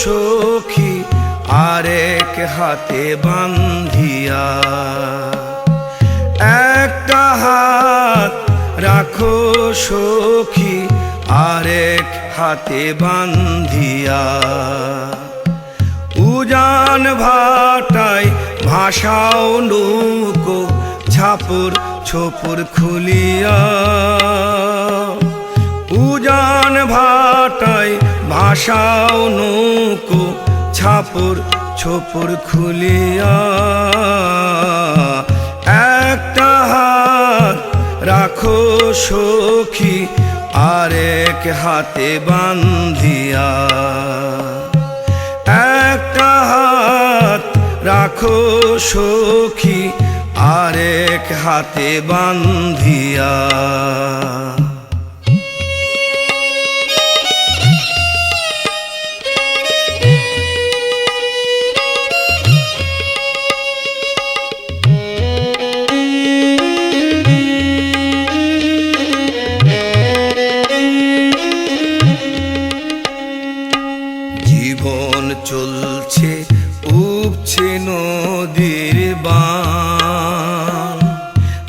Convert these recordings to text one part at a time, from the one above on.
সখী আরেক হাতে বান্ধিয়া। একটা হাত রাখো সখী আরেক হাতে বান্ধিয়া। উজান ভাটায় ভাষাও নৌকো ছাপুর ছোপুর খুলিয়া। উজান ভাটায় ভাষাও নৌকো ছাপুর ছোপুর খুলিয়া একটা হাত রাখো সখী, আরেক হাতে বান্ধিয়া। একটা হাত রাখো সখী, আরেক হাতে বান্ধিয়া। নদীর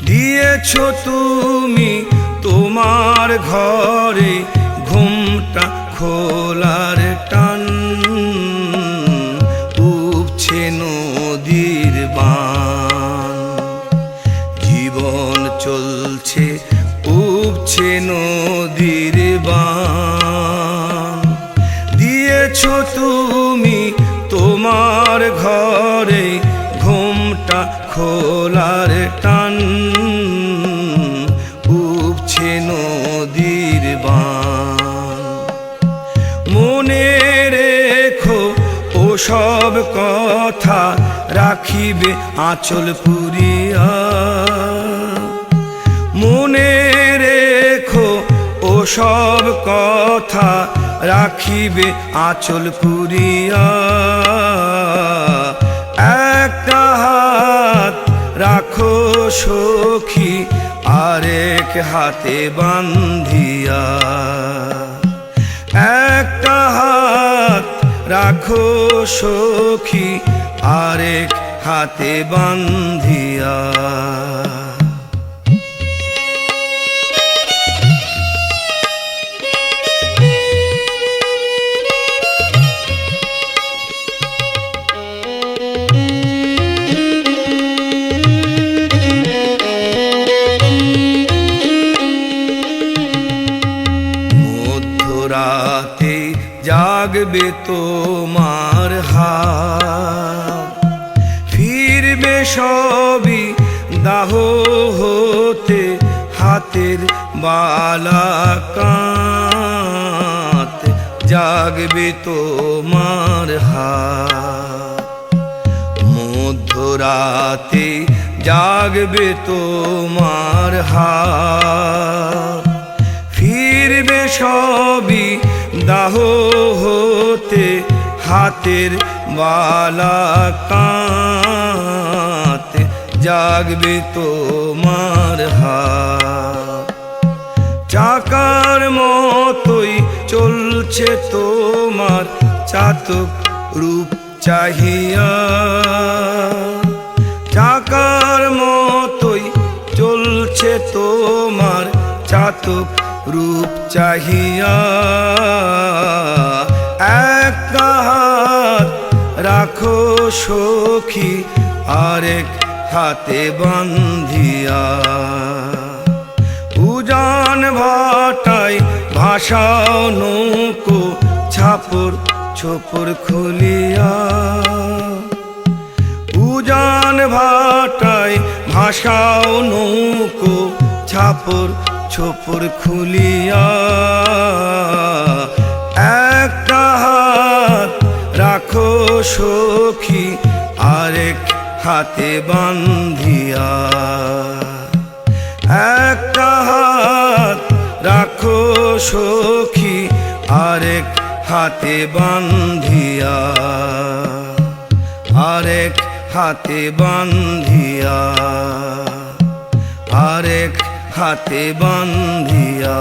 দিয়েছ তুমি তোমার ঘরে ঘুমটা খোলার টান। উপছে নদীর বান। জীবন চলছে উপছে নদীর বান। দিয়েছ তুমি তোমার ঘরে ঘুমটা খোলার টান। উপছে নদীর বান। মনে রেখো ও সব কথা রাখিবে আঁচল পুরিয়া। মনে রেখো ও সব কথা রাখিবে আঁচল পুরিয়া। আরেক হাতে বান্ধিয়া একটা হাত রাখো সখী আরেক হাতে বান্ধিয়া। জাগবে তোমার হাত। ফিরবে সবই দাহ হতে হাতের বালা কাঁত। জাগবে তোমার হাত। মধ্যরাতে জাগবে তোমার হাত। ফিরবে সবই দাহ হতে হাতের বালা কাঁত জাগবে তোমার হাত। চাকার মতোই চলছে তোমার চাতক রূপ চাহিয়া। চাকার মতোই চলছে তোমার চাতক রূপ চাহিয়া একটা হাত রাখো সখী আরেক হাতে বান্ধিয়া উজান ভাটায় ভাষাও নৌকো ছাপর ছোপর খুলিয়া। উজান ভাটায় ভাষাও নৌকো ছাপর ছোপর খুলিয়া একটা হাত রাখো সখী, আরেক হাতে বান্ধিয়া। একটা হাত রাখো সখী, আরেক হাতে বান্ধিয়া। আরেক হাতে বান্ধিয়া। আরেক হাতে বান্ধিয়া